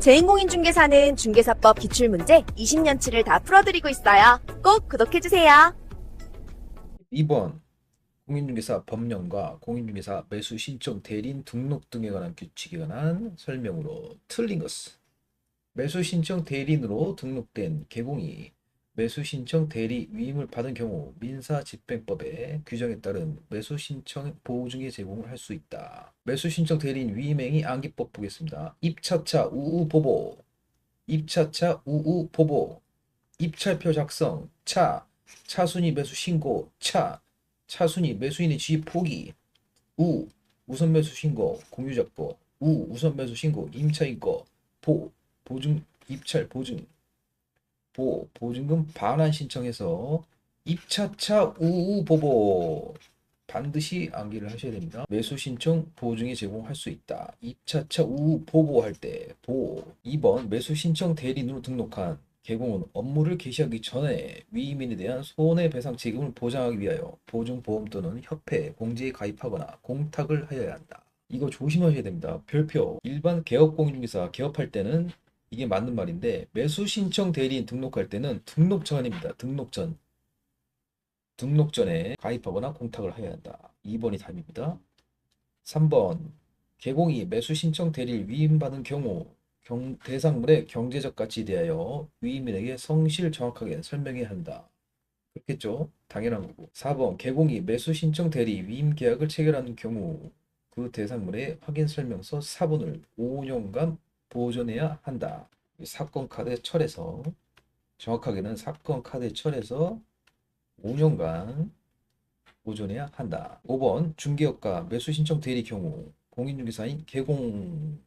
제인공인중개사는 중개사법 기출문제 20년치를 다 풀어드리고 있어요. 꼭 구독해주세요. 2번 공인중개사 법령과 공인중개사 매수 신청 대리인 등록 등에 관한 규칙에 관한 설명으로 틀린 것은 매수 신청 대리인으로 등록된 개공이 매수 신청 대리 위임을 받은 경우 민사 집행법의 규정에 따른 매수 신청 보증의 제공을 할 수 있다. 매수 신청 대리인 위임행위 암기법 보겠습니다. 입차차 우우 보보. 입차차 우우 보보. 입찰표 작성. 차. 차순위 매수 신고. 차. 차순위 매수인의 지위 포기. 우. 우선 매수 신고. 공유 잡고 우. 우선 매수 신고. 임차인 거 보. 보증 입찰 보증 보 보증금 반환 신청해서 입차차 우우 보보 반드시 암기를 하셔야 됩니다. 매수 신청 보증이 제공할 수 있다. 입차차 우우 보보 할 때 보 2번 매수 신청 대리인으로 등록한 개공은 업무를 개시하기 전에 위임인에 대한 손해배상 책임을 보장하기 위하여 보증보험 또는 협회, 공제에 가입하거나 공탁을 하여야 한다. 이거 조심하셔야 됩니다. 별표. 일반 개업공인중개사 개업할 때는 이게 맞는 말인데 매수 신청 대리인 등록할 때는 등록 전입니다. 등록 전. 등록 전에 가입하거나 공탁을 해야 한다. 2번이 답입니다. 3번. 개공이 매수 신청 대리를 위임받은 경우 경, 대상물의 경제적 가치에 대하여 위임인에게 성실 정확하게 설명해야 한다. 그렇겠죠? 당연한 거고. 4번 개공이 매수 신청 대리 위임 계약을 체결하는 경우 그 대상물의 확인 설명서 사본을 5년간 보존해야 한다. 사건 카드 철에서 정확하게는 사건 카드 철에서 5년간 보존해야 한다. 5번 중개업과 매수 신청 대리 경우 공인중개사인 개공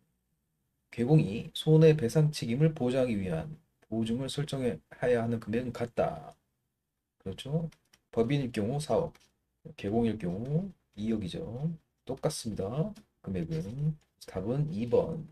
개공이 손해배상 책임을 보장하기 위한 보증을 설정해야 하는 금액은 같다. 그렇죠? 법인일 경우 4억, 개공일 경우 2억이죠. 똑같습니다. 금액은 답은 2번.